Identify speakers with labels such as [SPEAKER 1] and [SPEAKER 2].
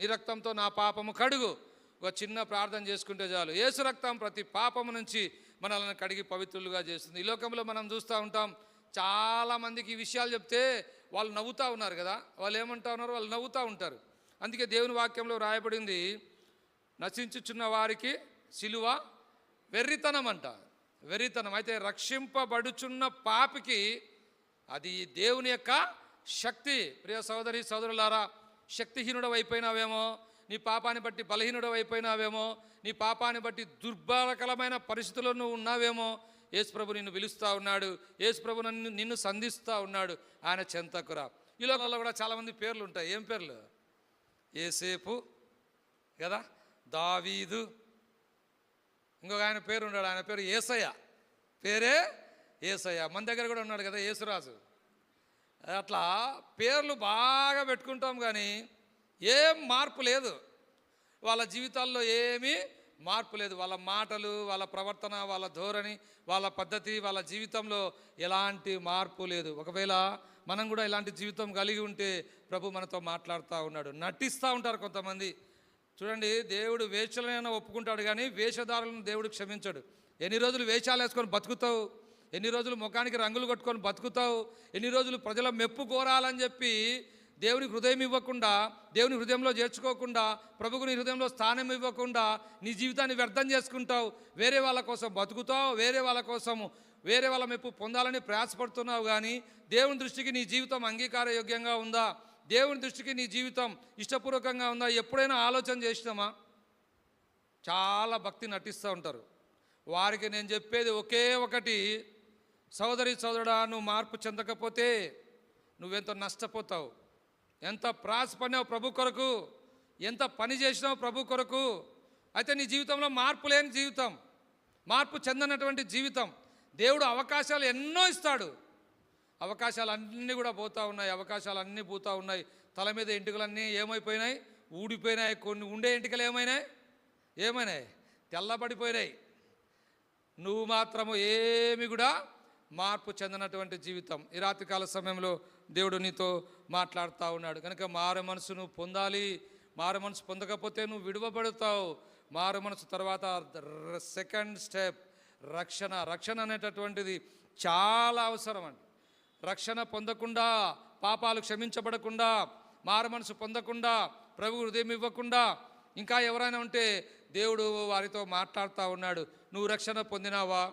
[SPEAKER 1] నీ రక్తంతో నా పాపము కడుగు. ఒక చిన్న ప్రార్థన చేసుకుంటే చాలు. యేసు రక్తం ప్రతి పాపము నుంచి మనల్ని కడిగి పవిత్రులుగా చేస్తుంది. ఈ లోకంలో మనం చూస్తూ ఉంటాం చాలామందికి ఈ విషయాలు చెప్తే వాళ్ళు నవ్వుతూ ఉన్నారు కదా. వాళ్ళు ఏమంటా ఉన్నారు వాళ్ళు నవ్వుతూ ఉంటారు. అందుకే దేవుని వాక్యంలో రాయబడింది నశించుచున్న వారికి సిలువ వెర్రితనం అంట. వెర్రితనం. అయితే రక్షింపబడుచున్న పాపికి అది దేవుని యొక్క శక్తి. ప్రియ సోదరి సోదరులారా శక్తిహీనుడు అయిపోయినావేమో నీ పాపాన్ని బట్టి బలహీనుడు అయిపోయినావేమో నీ పాపాన్ని బట్టి దుర్భరకరమైన పరిస్థితుల్లో నువ్వు ఉన్నావేమో యేసుప్రభు నిన్ను పిలుస్తూ ఉన్నాడు యేసుప్రభు నన్ను నిన్ను సంధిస్తూ ఉన్నాడు ఆయన చెంతకురా. ఈ లోకంలో కూడా చాలామంది పేర్లు ఉంటాయి. ఏం పేర్లు? ఏసేపు కదా? దావీదు. ఇంకొక ఆయన పేరు ఉన్నాడు. ఆయన పేరు ఏసయ్య. పేరే ఏసయ్య. మన దగ్గర కూడా ఉన్నాడు కదా యేసురాజు. అట్లా పేర్లు బాగా పెట్టుకుంటాం కానీ ఏం మార్పు లేదు. వాళ్ళ జీవితాల్లో ఏమీ మార్పు లేదు. వాళ్ళ మాటలు వాళ్ళ ప్రవర్తన వాళ్ళ ధోరణి వాళ్ళ పద్ధతి వాళ్ళ జీవితంలో ఎలాంటి మార్పు లేదు. ఒకవేళ మనం కూడా ఇలాంటి జీవితం కలిగి ఉంటే ప్రభు మనతో మాట్లాడుతూ ఉన్నాడు. నటిస్తూ ఉంటారు కొంతమంది. చూడండి దేవుడు వేషలైనా ఒప్పుకుంటాడు కానీ వేషధారులను దేవుడు క్షమించడు. ఎన్ని రోజులు వేషాలు వేసుకొని బతుకుతావు? ఎన్ని రోజులు ముఖానికి రంగులు కొట్టుకొని బతుకుతావు? ఎన్ని రోజులు ప్రజల మెప్పు కోరాలని చెప్పి దేవుని హృదయం ఇవ్వకుండా దేవుని హృదయంలో చేర్చుకోకుండా ప్రభుకుని హృదయంలో స్థానం ఇవ్వకుండా నీ జీవితాన్ని వ్యర్థం చేసుకుంటావు. వేరే వాళ్ళ కోసం బతుకుతావు వేరే వాళ్ళ కోసం వేరే వాళ్ళ మెప్పు పొందాలని ప్రయాసపడుతున్నావు కానీ దేవుని దృష్టికి నీ జీవితం అంగీకారయోగ్యంగా ఉందా? దేవుని దృష్టికి నీ జీవితం ఇష్టపూర్వకంగా ఉందా? ఎప్పుడైనా ఆలోచన చేసినామా? చాలా భక్తి నటిస్తూ ఉంటారు. వారికి నేను చెప్పేది ఒకే ఒకటి సోదరి సోదరుడా నువ్వు మార్పు చెందకపోతే నువ్వెంత నష్టపోతావు. ఎంత ప్రాసపడినావు ప్రభు కొరకు ఎంత పని చేసినావు ప్రభు కొరకు అయితే నీ జీవితంలో మార్పు లేని జీవితం మార్పు చెందనటువంటి జీవితం దేవుడు అవకాశాలు ఎన్నో ఇస్తాడు. అవకాశాలు అన్నీ కూడా పోతూ ఉన్నాయి అవకాశాలు అన్నీ పోతూ ఉన్నాయి. తల మీద ఎంటుకలన్నీ ఏమైపోయినాయి? ఊడిపోయినాయి కొన్ని ఉండే ఎంటుకలు ఏమైనాయి? ఏమైనాయి? తెల్లబడిపోయినాయి. నువ్వు మాత్రము ఏమి కూడా మార్పు చెందినటువంటి జీవితం. ఈ రాత్రికాల సమయంలో దేవుడు నీతో మాట్లాడుతూ ఉన్నాడు. కనుక మారు మనసు నువ్వు పొందాలి. మారు మనసు పొందకపోతే నువ్వు విడువబడతావు. మారు మనసు తర్వాత సెకండ్ స్టెప్ రక్షణ. రక్షణ అనేటటువంటిది చాలా అవసరం అండి. రక్షణ పొందకుండా పాపాలు క్షమించబడకుండా మారు మనసు పొందకుండా ప్రభు హృదయం ఇవ్వకుండా ఇంకా ఎవరైనా ఉంటే దేవుడు వారితో మాట్లాడుతూ ఉన్నాడు. నువ్వు రక్షణ పొందినావా?